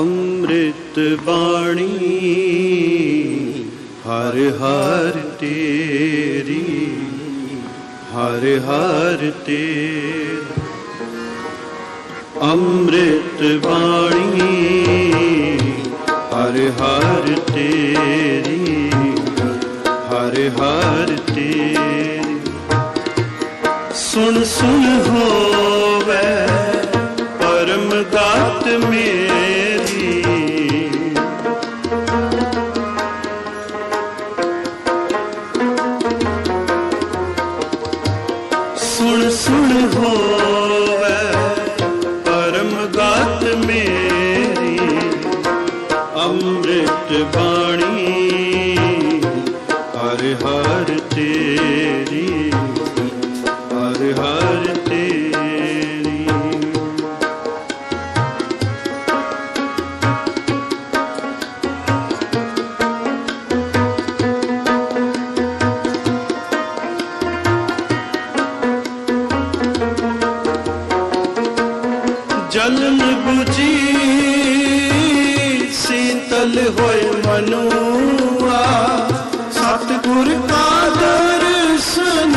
ਅੰਮ੍ਰਿਤ ਬਾਣੀ, ਹਰ ਹਰ ਤੇਰੀ, ਹਰ ਹਰ ਤੇਰੀ। ਅੰਮ੍ਰਿਤ ਬਾਣੀ, ਹਰ ਹਰ ਤੇਰੀ, ਹਰ ਹਰ ਤੇਰੀ। ਸੁਣ ਸੁਣ ਹੋਵੇ, ਪਰਮ ਗਾਤ ਮੇਰੀ ਸੁਣ ਸੁਣ ਹੋਵੇ ਪਰਮ ਗਾਤ ਮੇਰੀ ਅੰਮ੍ਰਿਤ ਬਾਣੀ ਹਰ ਹਰ ਤੇਰੀ ਜਲਨ 부ਜੀ ਸੀਤਲ ਹੋਏ ਮਨੁਆ। ਸਤਿਗੁਰ ਕਾ ਦਰਸ਼ਨ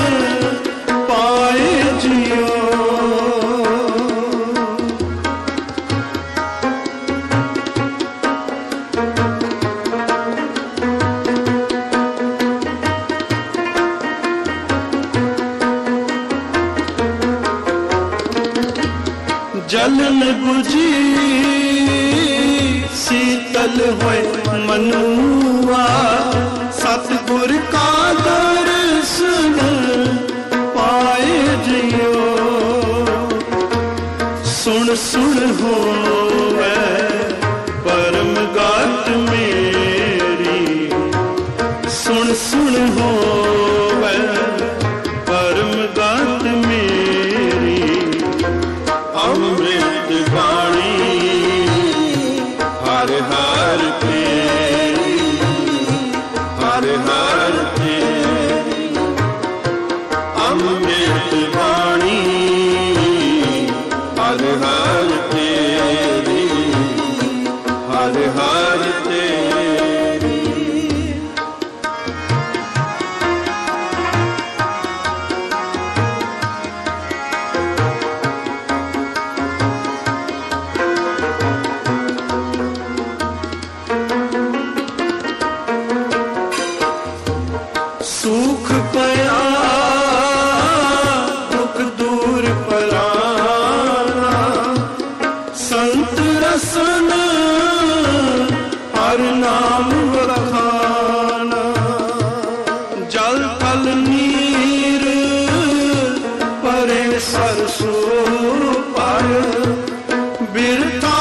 ਜਲਨ 부ਜੀ ਸੀਤਲ ਹੋਏ ਮਨੁਆ। ਸਤਿਗੁਰ ਕਾ ਦਰਸ਼ਨ ਪਾਏ ਜਿਓ ਸੁਣ ਸੁਣ ਹੋਵੇ ਪਰਮ ਗਾਤ ਮੇਰੀ। ਸੁਣ ਸੁਣ ਹੋਵੇ ਹਰ ਹਰ ਤੇਰੀ। ਸੁਖ ਪਿਆ ਦੁਖ ਦੂਰ ਪਰਾਨਾ ਸਰਸੋ ਪਰ ਬਿਰਤਾ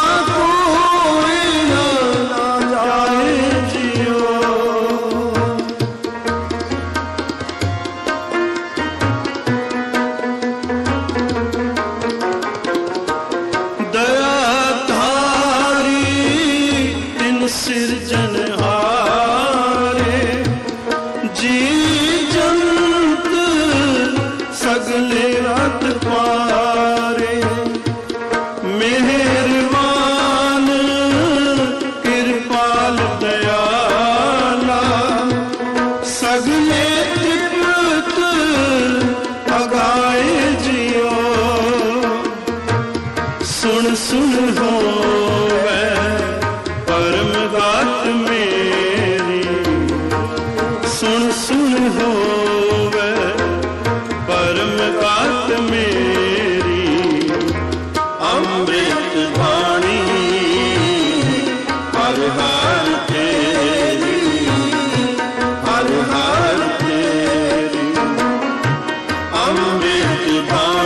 ਸੁਣ ਸੁਣ ਹੋਵੇ ਪਰਮ ਗਾਤ ਮੇਰੀ। ਸੁਣ ਸੁਣ ਹੋਵੇ ਪਰਮ ਗਾਤ ਮੇਰੀ। ਅੰਮ੍ਰਿਤ ਬਾਣੀ ਹਰ ਹਰ ਤੇਰੀ, ਹਰ ਹਰ ਤੇਰੀ। ਅੰਮ੍ਰਿਤ ਬਾਣੀ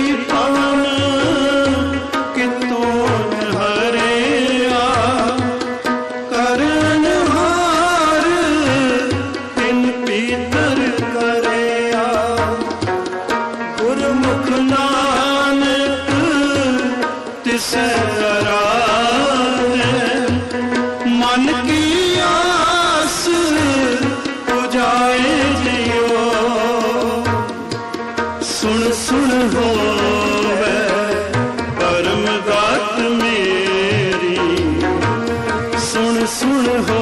ਸੁਣ ਸੁਣ